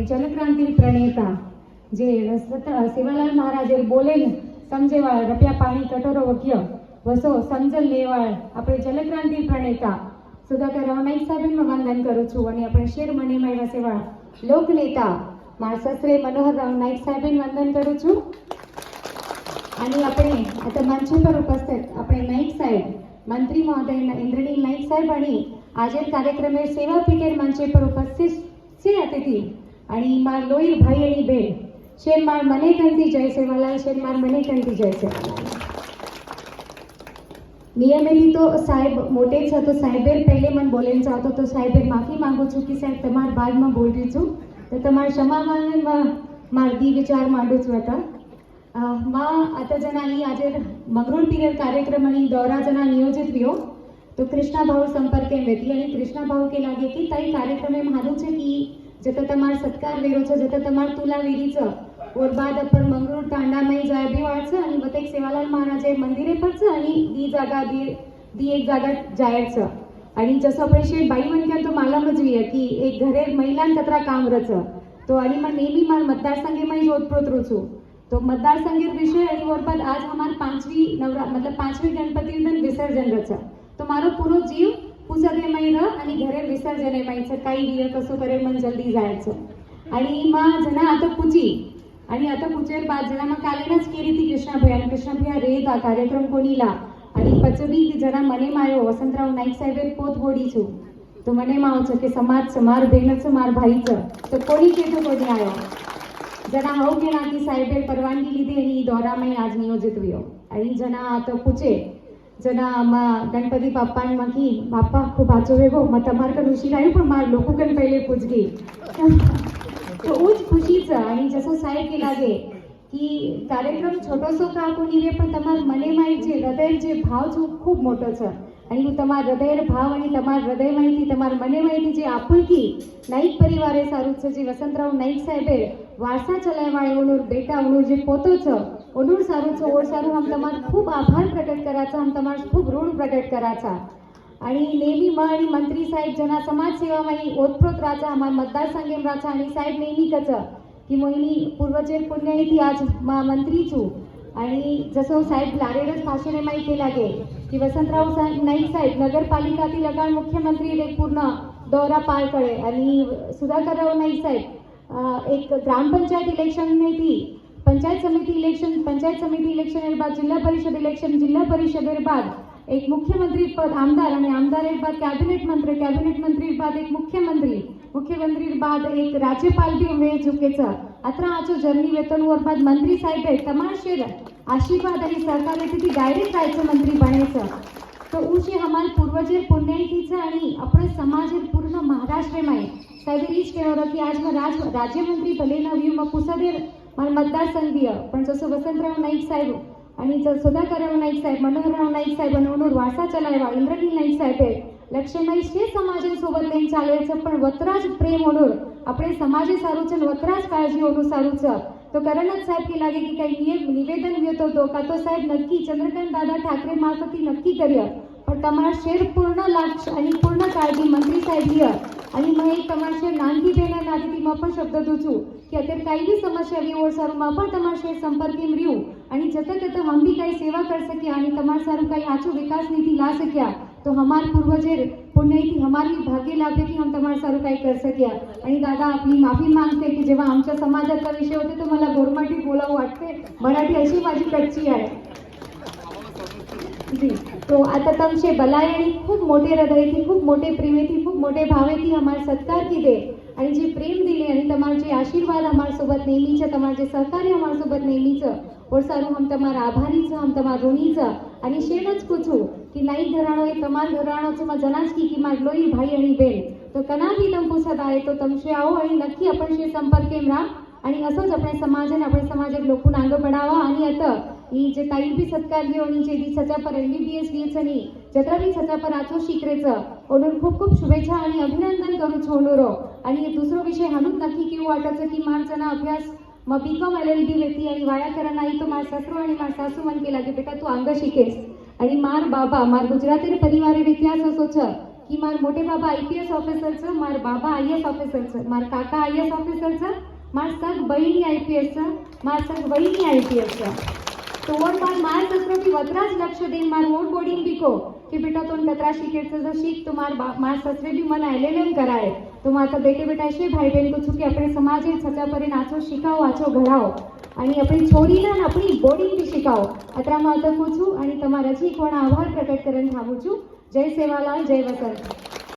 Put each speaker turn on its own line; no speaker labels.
આપણી જલક્રાંતિ પ્રણેતા જે સેવાલાલ મહારાજે બોલેલું, સમજેવાળ, રપિયા પાણી, કટોરો વગ્ય વસો સમજલ લેવાળ, આપણે જલક્રાંતિ પ્રણેતા. સુધાકર રમણાઈ સાહેબમાં વંદન કરું છું અને આપણે શેર મણીમાં એવા લોક નેતા, મારા સસરે મનોહરરાવ નાઈક સાહેબને વંદન કરું છું. અને આપણે આ તો મંચ પર ઉપસ્થિત આપણે નાઈક સાહેબ, મંત્રી મહોદય ઇન્દ્રનીલ નાઈક સાહેબ અને આજે કાર્યક્રમે સેવા પીકેર મંચ પર ઉપસ્થિત છે અતિથિ. आणि માર લોહી ભાઈ आणि બેન શેર માર મને કંતી જય સેવાલાલ શેર માર મને કંતી જય છે નિયમેથી તો સાહેબ મોટે જ હતો સાહેબે પહેલે મને બોલેન ચાહતો તો સાહેબે માફી માંગુ છું કે સાહેબ તમારા બાદમાં બોલ રહી છું તો તમારા ક્ષમામાં માર દી વિચાર માંડું છું आता अ, मा आता जना ही आज मंगरूळ पिरियड कार्यक्रम आणि दौरा जना नियोजित वियो तो कृष्णा भाऊ संपर्क वेती आणि कृष्णा भाऊ के लागे की ताई कार्यक्रम में मालूम છે की जत તમાર સત્કાર વેરો છે જત તમાર તુલા વેરી છે ઓર બાદ अपन मंगरूळ तांडामाई जाय बी वाळचं आणि वतेक सेवालाल महाराजे मंदिरे पडचं आणि दी जागा दी दी एक जागा जायचं आणि जसं आपण शे बाई म्हणक्या तो मला मजवी की एक घरे महिलां कतरा काम रच तो आणि मग नेहमी मार मतदारसंघे में जोधपुर रू છું तो मतदार संगीत विषय आणि और बाद आज हमार पांचवी नवरा मतलब पांचवी गणपती दिन विसर्जन रच तो मारो पूरो जीव पुसदेमाई र आणि घरे विसर्जनेमाई काही दिय कसं करे मन जल्दी जायचं आणि मग जना आता पुची आणि आता पुचेर बाद जना मग कालेनच केली ती कृष्णाभया आणि कृष्णाभया रे दा कार्यक्रम कोणीला आणि पचवी की जना મને માયો વસંતરાવ નાઈક સાહેબે પોત બોડી છું તો મને માવ છે કે સમાજ છે માર બહેન છે માર ભાઈ છે તો કોની કેતો કોની આવ્યો जना हाऊ के नाती साहेबे परवानगी લીધી आणि દોરામાં આજ નિયોજિત વિયો आणि जना आता પૂછે જેના ગણપતિ બાપામાં કી બાપા ખૂબ આચો વેગો માં તમારે કણ ઉશીર આવ્યું પણ મારા લોકો કણ પહેલે પૂછગી તો ઉજ ખુશીचं आणि जसं साहेब लागे की કાર્યક્રમ छोटोसो का कोणी रे पण તમાર મને માય જે હૃદય જે ભાવ છે ખૂબ મોટો છે आणि હું તમારા હૃદયનો ભાવ અને તમારા હૃદય માહિતી તમારા મને માહિતી જે આપુલકી નાઈક પરિવારે સારું છે જે વસંતરાવ નાઈક સાહેબે વારસા ચલાવવા એવોનો બેટા એવોનો જે પોતો છે ओढूर સારું છે ઓળ સારું આમ તમારે ખૂબ આભાર પ્રગટ કરાચા આમ તમારે ખૂબ ઋણ પ્રગટ आणि नेहमी म आणि मंत्री साहेब जना समाजसेवा माही ओतप्रोत राचा मतदार मतदारसंघेम राचा आणि साहेब नेहमी कचा की मोहिनी पूर्वचेर पुण्यनिधी आज मा मंत्री छू आणि जसं साहेब लारेडच भाषणे माहीत केला गे की वसंतराव साहेब नाईक साहेब नगरपालिकातील लगाण मुख्यमंत्री एक पूर्ण दौरा पार करे आणि सुधाकरराव नाईक साहेब एक ग्रामपंचायत इलेक्शन ने ती पंचायत समिति इलेक्शन पंचायत समिति इलेक्शन बाद जिल्हा परिषद इलेक्शन जिल्हा परिषदेर बाद एक मुख्यमंत्री पद आमदार आणि आमदारेर बाद कैबिनेट मंत्री कैबिनेट मंत्री बाद एक मुख्यमंत्री मुख्यमंत्री बाद एक राज्यपाल भी हुए चुकेच अत्र आजो जर्नी वेतन वर बाद मंत्री साहेब आहे तमाशेर आशीर्वाद आणि सहकार्य तिथे डायरेक्ट राज्यमंत्री बनायचं તો ઉશે અમાર પૂર્વજે પુણ્યથી છે અને આપણે સમાજે પૂર્ણ મહારાષ્ટ્રમાં સાહેબ એ જ કહેવાનો કે આજમાં રાજ રાજ્યમંત્રી ભલેના વ્યૂમાં પુસદેર मतदारसंघीय पण जसं वसंतराव नाईक साहेब आणि सुधाकरराव नाईक साहेब मनोहरराव नाईक साहेब अनुनूर वासा चलायवा इंद्रनील नाईक साहेब आहेत लक्ष्मीबाई शे સમાજસોબત લઈને ચાલે છે પણ વતરાજ પ્રેમ ઓનુર આપણે સમાજે સારું છે વતરાજ કાળજી ઓનું સારું છે તો કરણત સાહેબ કે લાગે કે કંઈ નિવેદન વ્યતો તો કાં તો સાહેબ નક્કી ચંદ્રકાંત દાદા ઠાકરે મારફતી નક્કી કર્યા तमाम शेर पूर्ण लाच आणि पूर्ण काळजी मंत्री साहेबी आणि मग एक तमाशे नांदी देणं नादी ती मापण शब्द दुचू. की अतर काही बी समस्या वी ओळ सारू मापण तमाशे संपर्की मिळू आणि जतं तथं हम भी काही सेवा कर सक्या आणि तमाम सारू काही आचो विकास निधी ला सक्या तो हमार पूर्वजेर पुण्य की हमारी भाग्य लाभे की हम तमाम सारू काही कर सक्या आणि दादा आपली माफी मागते की जेव्हा आमच्या समाजाचा विषय होते तर मला गोरमाठी बोलावं वाटते. मराठी अशी माझी कच्ची आहे. जी तो आता तम से बलायणी खूप मोठे हृदय थी खूप मोठे प्रेम थी खूप मोठे भावे थी हमारे सत्कार की दे। आणि जे प्रेम दिले आणि तमार जे आशीर्वाद हमार सोबत नेहमीचं तमार जे सहकार्य हमार सोबत नेहमीचं और सारू हम तमार आभारीचं हम तमार ऋणीचं आणि शेणच पूछू की नाही घराणो हे तमार घराणोचं मग जनाच की की मार लोई भाई आणि बहन तो कना भी तम पूछत आहे तो तमशे आओ आणि नक्की आपण शे संपर्क राहा आणि असंच आपण समाजाने आपण समाजात लोकून आंग बढावा आणि आता ఈ టైం సత్కార్య जे सचा एम बी बी एस बीएसनी जत्रा बी सचा पर आचो शिकरेच. ओनून खूप खूप शुभेच्छा आणि अभिनंदन करू छोडोरो आणि दुसरो विषय हानूक नक्की केव वाटायचं की माणसाना अभ्यास मग बीकॉम एलएलबी एल वेती आणि वाया करा नाही तो मार ससरो आणि मार सासू मन केला की बेटा तू अंग शिकेस. आणि मार बाबा मार गुजराती परिवार इतिहास असो छ की मार मोठे बाबा आय पी एस ऑफिसरचं मार बाबा आय ऑफिसर ऑफिसरचं मार काका आय ऑफिसर ऑफिसरचं मार सग बहिणी आय पी एसचं मार सग बहिणी आय पी एसचं तोवण पण मार कचरो की वतराच लक्ष्य देईन मार वोट बोडीन बिको. कि बेटा तोन कतरा शिकेट जो सीख तुम्हार मार ससरे भी मन आयलेलन कराए तुम आता बेटे बेटाशे भाई बहन को छुके अपने समाज में छचा परे नाचो शिकाओ आचो घडाओ आणि अपनी छोरी ना अपनी बोर्डिंग भी शिकाओ अतरा माता पूछू તમારા જી કોણ આભાર પ્રગટ છું જય સેવાલાલ જય વસંત